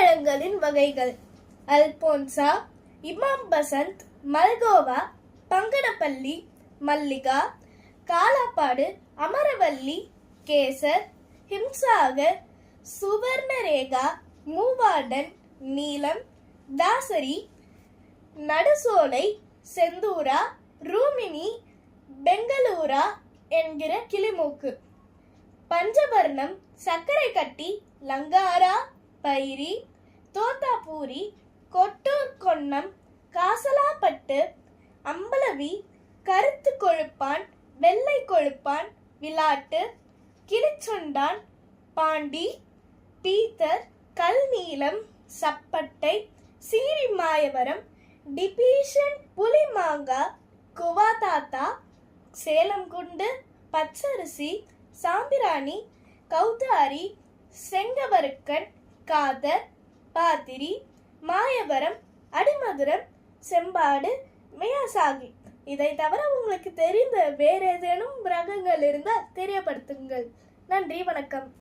பழங்களின் வகைகள். அல்போன்சா இமாம் பசந்த் மல்கோவா பங்கனப்பள்ளி மல்லிகா காலாப்பாடு அமரவல்லி கேசர் ஹிம்சாகர் சுவர்ணரேகா மூவார்டன் நீலம் தாசரி நடுசோலை செந்தூரா ரூமினி பெங்களூரா என்கிற கிளிமூக்கு. பஞ்சவர்ணம் சர்க்கரை கட்டி லங்காரா பைரி தோத்தாபூரி கொட்டூர் கொன்னம் காசலாப்பட்டு அம்பலவி கருத்து கொழுப்பான் வெள்ளை கொழுப்பான் விளாட்டு கிளிச்சொண்டான் பாண்டி பீத்தர் கல்நீலம் சப்பட்டை சீரி மாயவரம் டிபீஷன் புலிமாங்கா குவாதாத்தா சேலம் குண்டு பச்சரிசி சாம்பிராணி கௌதாரி செங்கவருக்கன் காதர் பாத்திரி மாயவரம் அடிமதுரம் செம்பாடு மியாசாகி. இதை தவிர உங்களுக்கு தெரிந்த வேறு ஏதேனும் ரகங்கள் இருந்தால் தெரியப்படுத்துங்கள். நன்றி வணக்கம்.